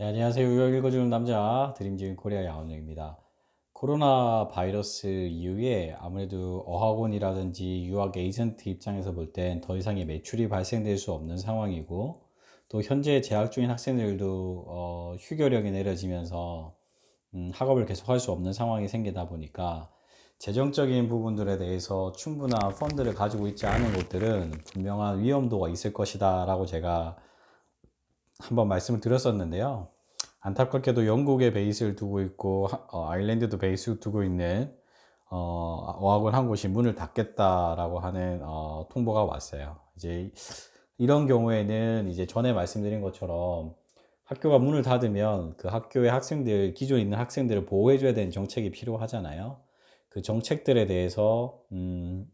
네, 안녕하세요. 유학 읽어주는 남자 드림진 코리아 야원영입니다. 코로나 바이러스 이후에 아무래도 어학원이라든지 유학 에이전트 입장에서 볼 땐 더 이상의 매출이 발생될 수 없는 상황이고 또 현재 재학 중인 학생들도 어, 휴교령이 내려지면서 음, 학업을 계속할 수 없는 상황이 생기다 보니까 재정적인 부분들에 대해서 충분한 펀드를 가지고 있지 않은 곳들은 분명한 위험도가 있을 것이다 라고 제가 한번 말씀을 드렸었는데요. 안타깝게도 영국에 베이스를 두고 있고 하- 어, 아일랜드도 베이스 두고 있는 어, 어학원 한 곳이 문을 닫겠다라고 하는 어, 통보가 왔어요. 이제 이런 경우에는 이제 전에 말씀드린 것처럼 학교가 문을 닫으면 그 학교의 학생들 기존에 있는 학생들을 보호해줘야 되는 정책이 필요하잖아요. 그 정책들에 대해서 음,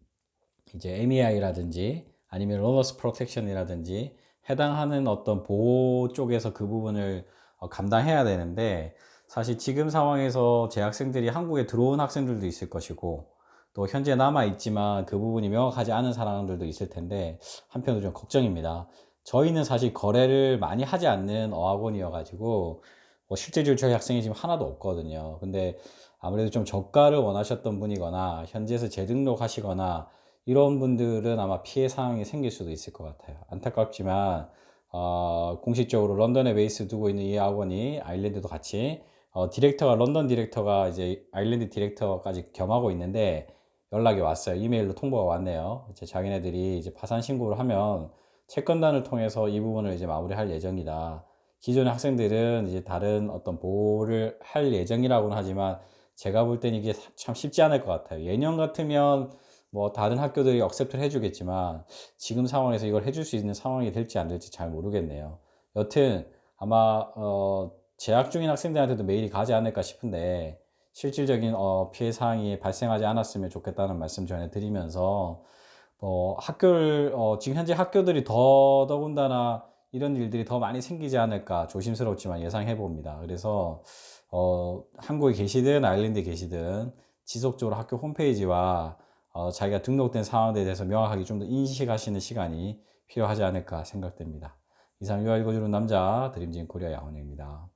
이제 MEI라든지 아니면 러너스 프로텍션이라든지 해당하는 어떤 보호 쪽에서 그 부분을 어, 감당해야 되는데 사실 지금 상황에서 재학생들이 한국에 들어온 학생들도 있을 것이고 또 현재 남아 있지만 그 부분이 명확하지 않은 사람들도 있을 텐데 한편으로 좀 걱정입니다. 저희는 사실 거래를 많이 하지 않는 어학원이어 가지고 뭐 실제적으로 저희 학생이 지금 하나도 없거든요. 근데 아무래도 좀 저가를 원하셨던 분이거나 현지에서 재등록하시거나 이런 분들은 아마 피해 상황이 생길 수도 있을 것 같아요. 안타깝지만 어, 공식적으로 런던에 베이스 두고 있는 이 학원이 아일랜드도 같이 어, 디렉터가 런던 디렉터가 이제 아일랜드 디렉터까지 겸하고 있는데 연락이 왔어요. 이메일로 통보가 왔네요. 이제 자기네들이 이제 파산 신고를 하면 채권단을 통해서 이 부분을 이제 마무리할 예정이다. 기존의 학생들은 이제 다른 어떤 보호를 할 예정이라고는 하지만 제가 볼 땐 이게 참 쉽지 않을 것 같아요. 예년 같으면 뭐 다른 학교들이 억셉트를 해주겠지만 지금 상황에서 이걸 해줄 수 있는 상황이 될지 안 될지 잘 모르겠네요. 여튼 아마 어, 재학 중인 학생들한테도 메일이 가지 않을까 싶은데 실질적인 어, 피해 사항이 발생하지 않았으면 좋겠다는 말씀 전해드리면서 뭐 학교를 어, 지금 현재 학교들이 더 더군다나 이런 일들이 더 많이 생기지 않을까 조심스럽지만 예상해 봅니다. 그래서 어, 한국에 계시든 아일랜드에 계시든 지속적으로 학교 홈페이지와 어, 자기가 등록된 상황에 대해서 명확하게 좀 더 인식하시는 시간이 필요하지 않을까 생각됩니다. 이상 유아 읽어주는 남자 드림진 코리아 양원입니다.